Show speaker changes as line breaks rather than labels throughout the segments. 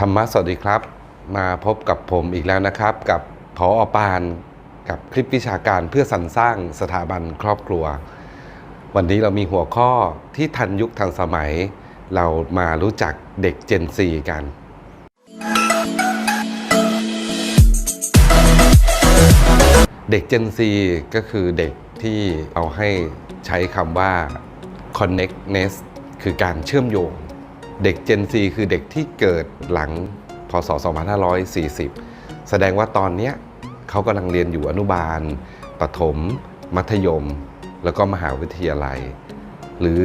ธรรมะสวัสดีครับ มาพบกับผมอีกแล้วนะครับ กับพออปานกับคลิปวิชาการเพื่อสรรสร้างสถาบันครอบครัว วันนี้เรามีหัวข้อที่ทันยุคทันสมัย เรามารู้จักเด็ก Gen Z กัน เด็ก Gen Z ก็คือเด็กที่เอาให้ใช้คำว่า connectness คือการเชื่อมโยง เด็ก Gen Z คือเด็กที่เกิดหลังพศ 2540 แสดงว่าตอนเนี้ยเขากำลังเรียนอยู่อนุบาล ประถม มัธยม แล้วก็มหาวิทยาลัย หรือ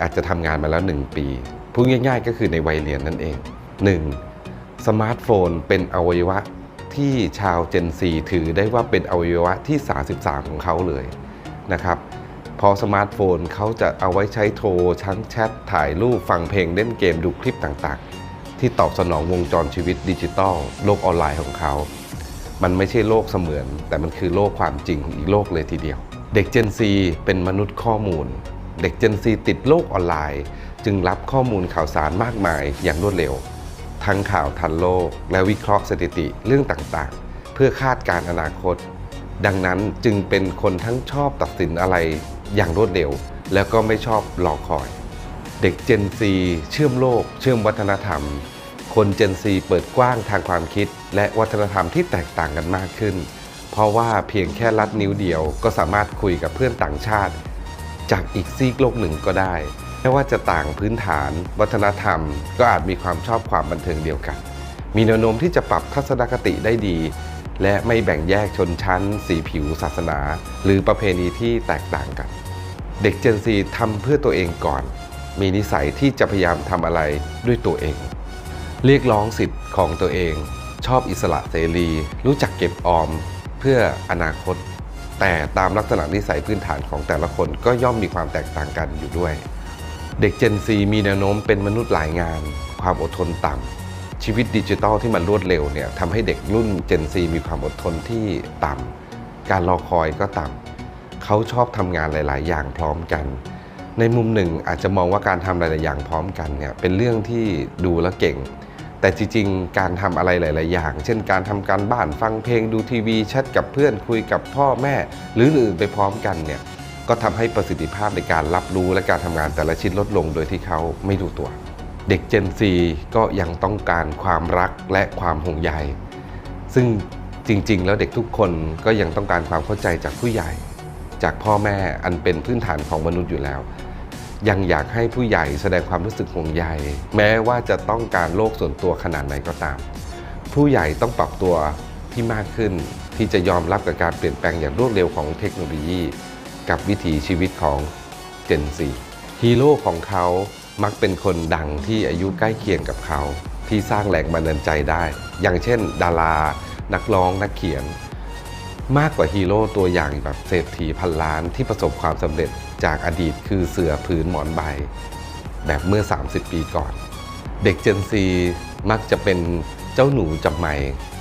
อาจจะทำงานมาแล้ว 1 ปี พูดง่ายๆ ก็คือในวัยเรียนนั่นเอง 1. สมาร์ทโฟนเป็นอวัยวะที่ชาว Gen Z ถือได้ว่าเป็นอวัยวะที่ 33 ของเขาเลยนะครับ พอสมาร์ทโฟนเขาจะเอาไว้ใช้โทรชั้งแชท ถ่ายรูป ฟังเพลงเล่นเกมดูคลิปต่างๆ ที่ตอบสนองวงจรชีวิตดิจิตอลโลกออนไลน์ของเขา มันไม่ใช่โลกเสมือน แต่มันคือโลกความจริงอีกโลกเลยทีเดียว เด็ก Gen Z เป็นมนุษย์ข้อมูล เด็ก Gen Z ติดโลกออนไลน์ จึงรับข้อมูลข่าวสารมากมายอย่างรวดเร็ว ทั้งข่าวทันโลก และวิเคราะห์สถิติเรื่องต่างๆ เพื่อคาดการณ์อนาคตดังนั้นจึงเป็นคนทั้งชอบตัดสินอะไร อย่างรวดเร็ว แล้วก็ไม่ชอบรอคอย เด็ก Gen Z เชื่อมโลก เชื่อมวัฒนธรรม คน Gen Z เปิดกว้างทางความคิด และวัฒนธรรมที่แตกต่างกันมากขึ้น เพราะว่าเพียงแค่ลัดนิ้วเดียวก็สามารถคุยกับเพื่อนต่างชาติ จากอีกซีกโลกหนึ่งก็ได้ไม่ว่าจะต่างพื้นฐาน วัฒนธรรม ก็อาจมีความชอบความบันเทิงเดียวกัน มีแนวโน้มที่จะปรับทัศนคติได้ดี และไม่แบ่งแยกชนชั้น สีผิวศาสนา หรือประเพณีที่แตกต่างกัน เด็ก Gen Z ทำเพื่อตัวเองก่อน มีนิสัยที่จะพยายามทำอะไรด้วยตัวเอง เรียกร้องสิทธิ์ของตัวเอง ชอบอิสระเสรี รู้จักเก็บออมเพื่ออนาคต แต่ตามลักษณะนิสัยพื้นฐานของแต่ละคนก็ย่อมมีความแตกต่างกันอยู่ด้วย เด็ก Gen Z มีแนวโน้มเป็นมนุษย์หลายงาน ความอดทนต่ำชีวิตดิจิทัลที่มันรวดเร็วเนี่ยทำให้เด็กรุ่น Gen Z มีความอดทนที่ต่ำการรอคอยก็ต่ำ เขาชอบทำงานหลาย ๆ อย่างพร้อมกัน ในมุมหนึ่งอาจจะมองว่าการทำหลาย ๆ อย่างพร้อมกันเนี่ยเป็นเรื่องที่ดูแล้วเก่ง แต่จริง ๆ การทำอะไรหลาย ๆ อย่าง เช่น การทำการบ้านฟังเพลงดูทีวีแชทกับเพื่อนคุยกับพ่อแม่ หรืออื่นๆไปพร้อมกันเนี่ยก็ทำให้ประสิทธิภาพในการรับรู้และการทำงานแต่ละชิ้นลดลงโดยที่เขาไม่รู้ตัว เด็ก Gen Z ก็ยังต้องการความรักและความห่วงใยซึ่งจริง ๆ แล้วเด็กทุกคนก็ยังต้องการความเข้าใจจากผู้ใหญ่ จากพ่อแม่อันเป็นพื้นฐานของมนุษย์อยู่แล้ว ยังอยากให้ผู้ใหญ่แสดงความรู้สึกห่วงใยแม้ว่าจะต้องการโลกส่วนตัวขนาดไหนก็ตาม ผู้ใหญ่ต้องปรับตัวที่มากขึ้นที่จะยอมรับกับการเปลี่ยนแปลงอย่างรวดเร็วของเทคโนโลยี กับวิถีชีวิตของ Gen Z ฮีโร่ของเขามักเป็นคนดังที่อายุใกล้เคียงกับเขา ที่สร้างแรงบันดาลใจได้ อย่างเช่น ดารา นักร้องนักเขียน มากกว่าฮีโร่ตัวอย่างแบบเศรษฐีพันล้านที่ประสบความสำเร็จจากอดีตคือเสือผืนหมอนใบ แบบเมื่อ 30 ปีก่อน เด็ก Gen Z มักจะเป็นเจ้าหนูจับใหม่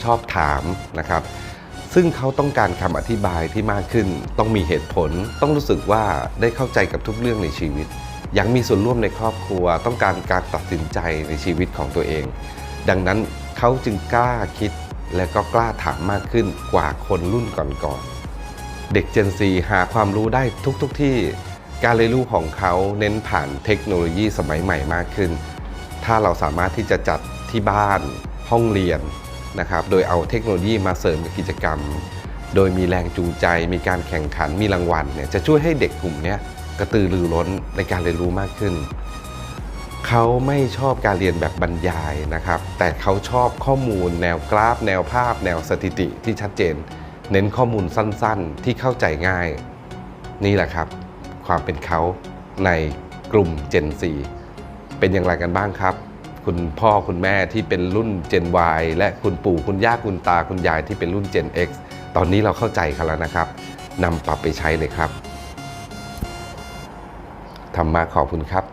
ชอบถามนะครับ ซึ่งเขาต้องการคำอธิบายที่มากขึ้น ต้องมีเหตุผล ต้องรู้สึกว่าได้เข้าใจกับทุกเรื่องในชีวิต ยังมีส่วนร่วมในครอบครัว ต้องการการตัดสินใจในชีวิตของตัวเอง ดังนั้นเขาจึงกล้าคิด และก็กล้าถามมากขึ้นกว่าคนรุ่นก่อนๆ เด็ก Gen Z หาความรู้ได้ทุกๆทที่ การเรียนรู้ของเขาเน้นผ่านเทคโนโลยีสมัยใหม่มากขึ้น ถ้าเราสามารถที่จะจัดที่บ้าน ห้องเรียนนะครับ โดยเอาเทคโนโลยีมาเสริมกับกิจกรรม โดยมีแรงจูงใจ มีการแข่งขัน มีรางวัลเนี่ย จะช่วยให้เด็กกลุ่มนี้กระตือรือร้นในการเรียนรู้มากขึ้น เขาไม่ชอบการเรียนแบบบรรยายนะครับ แต่เขาชอบข้อมูลแนวกราฟ แนวภาพ แนวสถิติที่ชัดเจน เน้นข้อมูลสั้นๆ ที่เข้าใจง่าย นี่แหละครับ ความเป็นเขาในกลุ่ม Gen Z เป็นอย่างไรกันบ้างครับ คุณพ่อคุณแม่ที่เป็นรุ่น Gen Y และคุณปู่คุณย่าคุณตาคุณยายที่เป็นรุ่น Gen X ตอนนี้เราเข้าใจกันแล้วนะครับนำปรับไปใช้เลยครับธรรมะขอบคุณครับ